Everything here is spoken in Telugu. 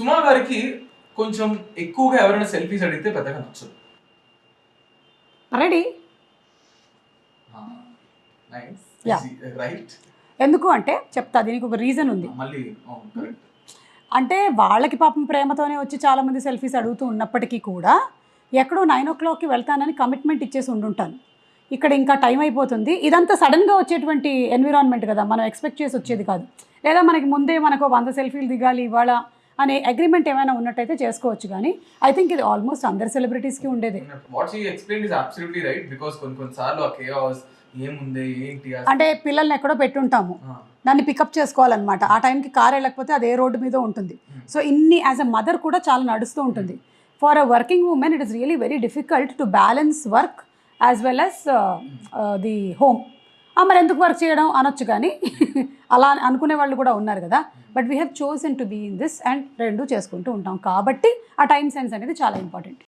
సుమా గారికి కొంచెం ఎక్కువగా ఎవరైనా సెల్ఫీస్ అడిగితే పెద్దగా నచ్చదు. రెడీ. రైట్ ఎందుకు అంటే చెప్తా దీనికి ఒక రీజన్ ఉంది. మళ్ళీ అంటే వాళ్ళకి పాపం ప్రేమతోనే వచ్చి చాలామంది సెల్ఫీస్ అడుగుతూ ఉన్నప్పటికీ కూడా ఎక్కడో నైన్ ఓ క్లాక్కి వెళ్తానని కమిట్మెంట్ ఇచ్చేసి ఉండుంటాను. ఇక్కడ ఇంకా టైం అయిపోతుంది. ఇదంతా సడన్గా వచ్చేటువంటి ఎన్విరాన్మెంట్ కదా మనం ఎక్స్పెక్ట్ చేసి వచ్చేది కాదు. లేదా మనకి ముందే మనకు వంద సెల్ఫీలు దిగాలి ఇవాళ అనే అగ్రిమెంట్ ఏమైనా ఉన్నట్టయితే చేసుకోవచ్చు కానీ ఐ థింక్ ఇది ఆల్మోస్ట్ అందరి సెలబ్రిటీస్కి ఉండేదే. What's you explain is absolutely right because కొన్ని కొన్నిసార్లు ఆ కేఆస్ ఏముంది ఏంటి అసలు- అంటే పిల్లల్ని ఎక్కడో పెట్టుంటాము. దాన్ని పికప్ చేసుకోవాలన్నమాట. ఆ టైంకి కార్ వెళ్ళకపోతే అది ఏ రోడ్డు మీద ఉంటుంది. సో ఇన్ని యాజ్ అ మదర్ కూడా చాలా నడుస్తూ ఉంటుంది. For a working women it is really very difficult to balance work as well as the home మరి ఎందుకు వర్క్ చేయడం? అనొచ్చు కానీ అలా అనుకునే వాళ్ళు కూడా ఉన్నారు కదా. But we have chosen to be in this and రెండు చేసుకుంటూ ఉంటాం. కాబట్టి ఆ టైం సెన్స్ అనేది చాలా ఇంపార్టెంట్